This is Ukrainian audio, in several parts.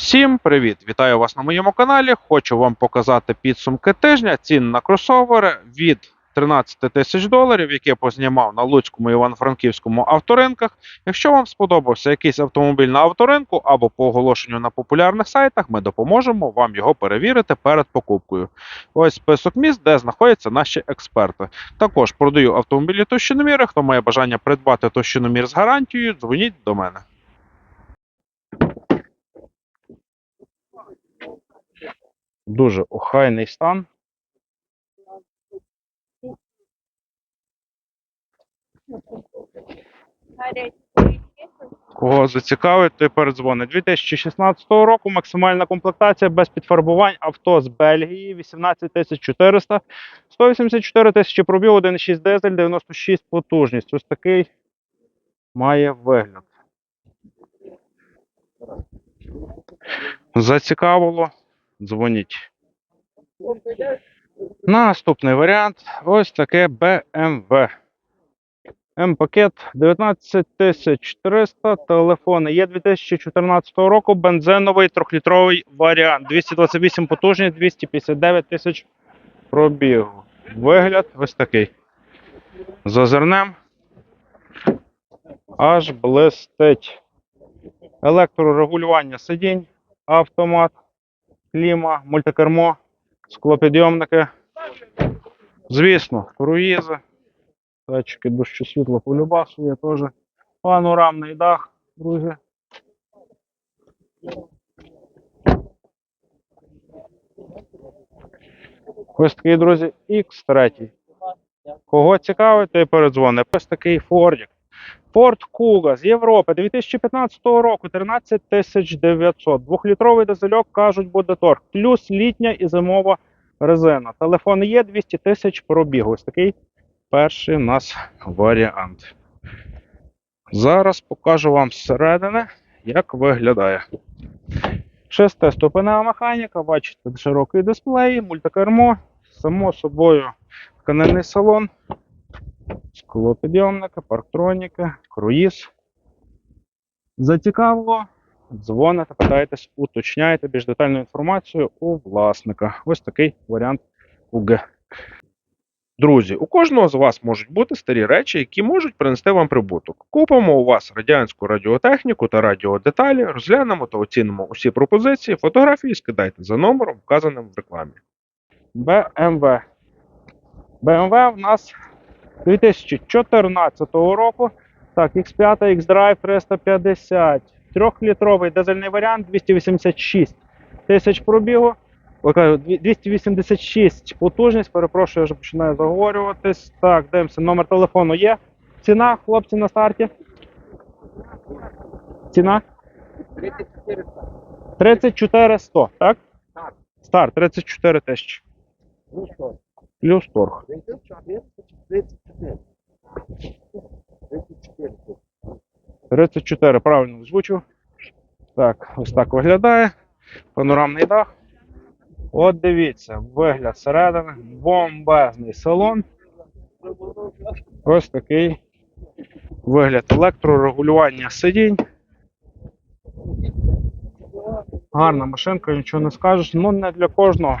Всім привіт! Вітаю вас на моєму каналі. Хочу вам показати підсумки тижня цін на кросовери від 13 тисяч доларів, які я познімав на Луцькому і Івано-Франківському авторинках. Якщо вам сподобався якийсь автомобіль на авторинку або по оголошенню на популярних сайтах, ми допоможемо вам його перевірити перед покупкою. Ось список міст, де знаходяться наші експерти. Також продаю автомобілі товщиноміри. Хто має бажання придбати товщиномір з гарантією, дзвоніть до мене. Дуже охайний стан. Кого зацікавить, той передзвонить. 2016 року максимальна комплектація без підфарбувань. Авто з Бельгії 18 400, 184 тисячі пробіг, 1,6 дизель, 96 потужність. Ось такий має вигляд. Зацікавило? Дзвоніть. Наступний варіант ось таке BMW. М-пакет 19400, телефони є 2014 року, бензиновий 3-літровий варіант. 228 потужність, 259 тисяч пробігу. Вигляд ось такий. Зазирнем. Аж блистить. Електрорегулювання сидінь, автомат, кліма, мультикермо, склопідйомники. Звісно, круїзи. Датчики дощу світла по любасу є теж. Панорамний дах, друзі. Ось такий, друзі, X3. Кого цікавить, той передзвонить. Ось такий Фордік. Ford Kuga з Європи 2015 року 13 900. Двохлітровий дизельок, кажуть, буде торг. Плюс літня і зимова резина. Телефон є 200 тисяч пробігу. Ось такий перший у нас варіант. Зараз покажу вам зсередини, як виглядає. Шестиступенева механіка, бачите, широкий дисплей, мультикермо, само собою тканинний салон, склопідйомники, парктроніки, круїз. Зацікавило? Дзвоните, питаєтесь, уточняєте більш детальну інформацію у власника. Ось такий варіант УГ. Друзі, у кожного з вас можуть бути старі речі, які можуть принести вам прибуток. Купимо у вас радянську радіотехніку та радіодеталі, розглянемо та оцінимо усі пропозиції, фотографії скидайте за номером, вказаним в рекламі. BMW. BMW в нас 2014 року. Так, X5, X-Drive 350. Трьохлітровий дизельний варіант 286 тисяч пробігу. Ой, кажу, дві- 286 потужність, перепрошую, я вже починаю заговорюватись. Так, дивимося, номер телефону є. Ціна, хлопці, на старті. Ціна? 34 100, так? Старт 34 тисячі. Плюс торг. 34, правильно озвучив. Так, ось так виглядає. Панорамний дах. От дивіться, вигляд зсередини, бомбезний салон. Ось такий вигляд електрорегулювання сидінь. Гарна машинка, нічого не скажеш. Ну не для кожного.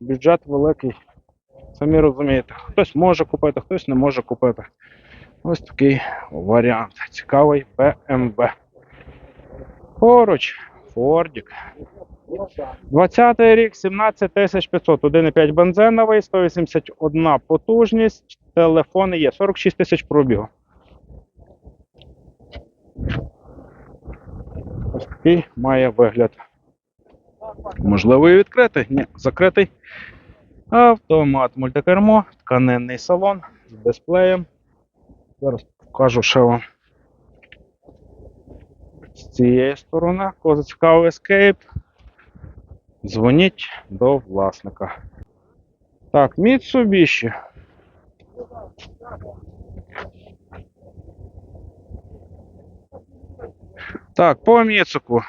Бюджет великий. Самі розумієте, хтось може купити, хтось не може купити. Ось такий варіант. Цікавий BMW. Поруч, Фордік. 20 й рік, 17 500, 1,5 бензиновий, 181 потужність, телефони є, 46 тисяч пробігу. Ось такий має вигляд. Можливо, і відкритий? Ні, закритий. Автомат мультикермо, тканинний салон з дисплеєм. Зараз покажу ще вам з цієї сторони. Кого зацікавив Escape. Дзвоніть до власника. Так, Mitsubishi. Так, по Міцуку.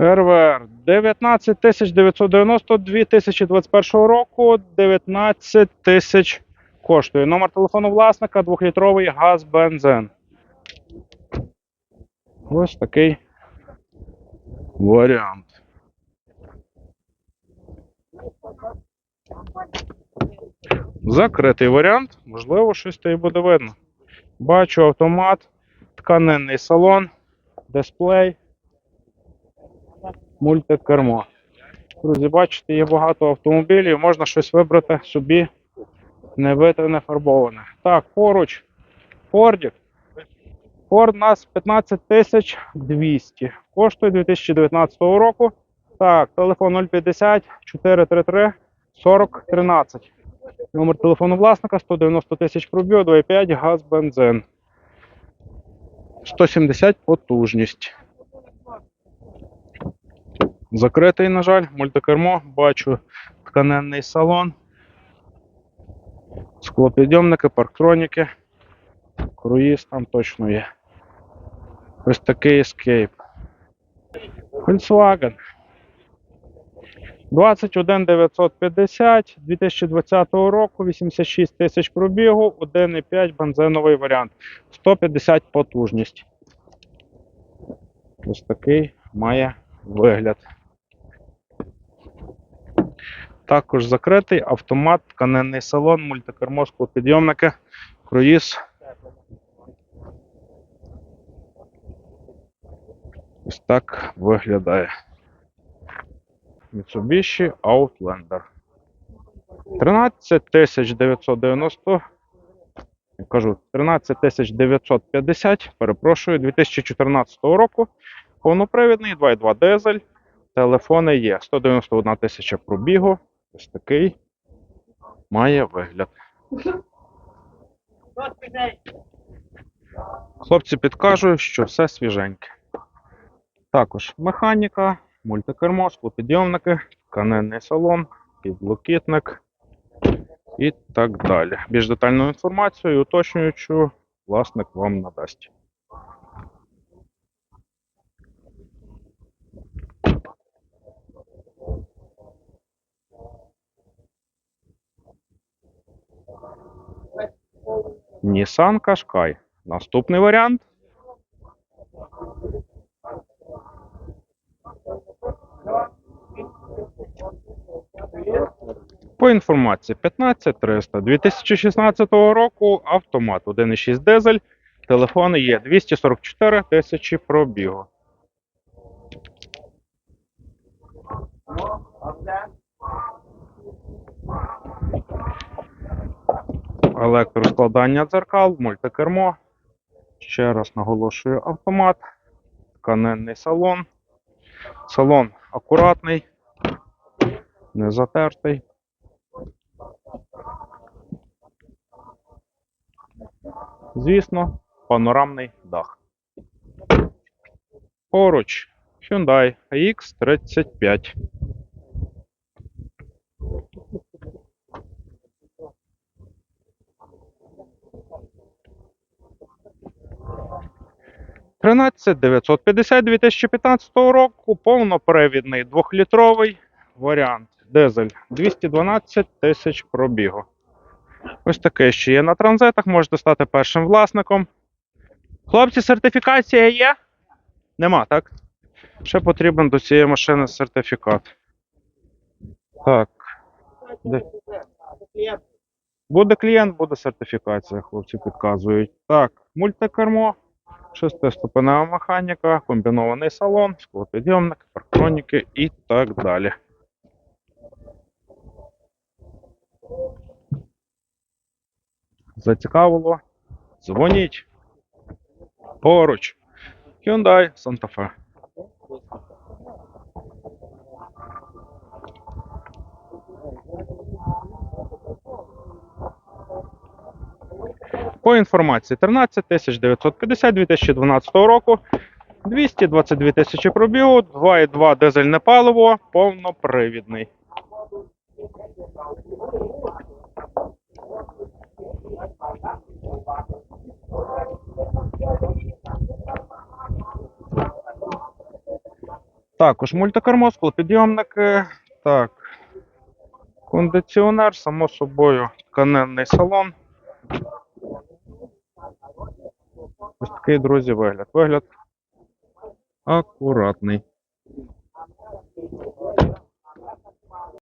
РВР 19 990 2021 року 19 тисяч коштує. Номер телефону власника, 2-літровий газ бензин. Ось такий варіант. Закритий варіант, можливо, щось то і буде видно. Бачу автомат, тканинний салон, дисплей, мультикермо. Друзі, бачите, є багато автомобілів, можна щось вибрати собі не бите, не фарбоване. Так, поруч Фордік. Форд у нас 15200. Коштує 2019 року. Так, телефон 050 433 4013. Номер телефону власника 190 тисяч пробіг, 2,5 газ, бензин. 170 потужність. Закритий, на жаль, мультикермо, бачу тканенний салон. Склопідйомники, парктроніки. Круїз там точно є. Ось такий Escape. Volkswagen. 21950 2020 року, 86 тисяч пробігу, 1,5 бензиновий варіант. 150 потужність. Ось такий має вигляд. Також закритий автомат, тканинний салон, мультикермо, склопідйомники, круїз. Ось так виглядає. Mitsubishi Outlander. 13990. Я кажу, 13950, перепрошую, 2014 року. Повнопривідний 2.2 дизель. Телефони є. 191 тисяча пробігу. Ось такий має вигляд. Хлопці підкажуть, що все свіженьке. Також механіка, мультикермо, склопідйомники, тканинний салон, підлокітник і так далі. Більш детальну інформацію і уточнюючу власник вам надасть. Nissan Qashqai. Наступний варіант. По інформації 15300 2016 року автомат 1.6 дизель. Телефони є 244 тисячі пробігу. Електроскладання дзеркал, мультикермо. Ще раз наголошую автомат, тканинний салон. Салон акуратний, не затертий. Звісно, панорамний дах. Поруч Hyundai X35. Тринадцять 950 2015 року повнопривідний двохлітровий варіант. Дизель 212 тисяч пробігу. Ось таке ще є на транзитах, можете стати першим власником. Хлопці, сертифікація є? Нема, так? Ще потрібен до цієї машини сертифікат. Так. Де? Буде клієнт, буде сертифікація, хлопці підказують. Так, мультикермо, шестиступенева механіка, комбінований салон, склопідйомник, парктроніки і так далі. Зацікавило? Дзвоніть. Поруч. Hyundai Santa Fe. По інформації 13 950 2012 року. 222 тисячі пробігу, 2,2 дизельне паливо, повнопривідний. Також мультикермо, склопідйомники. Так. Кондиціонер, само собою, тканинний салон. Такий, друзі, вигляд. Вигляд акуратний.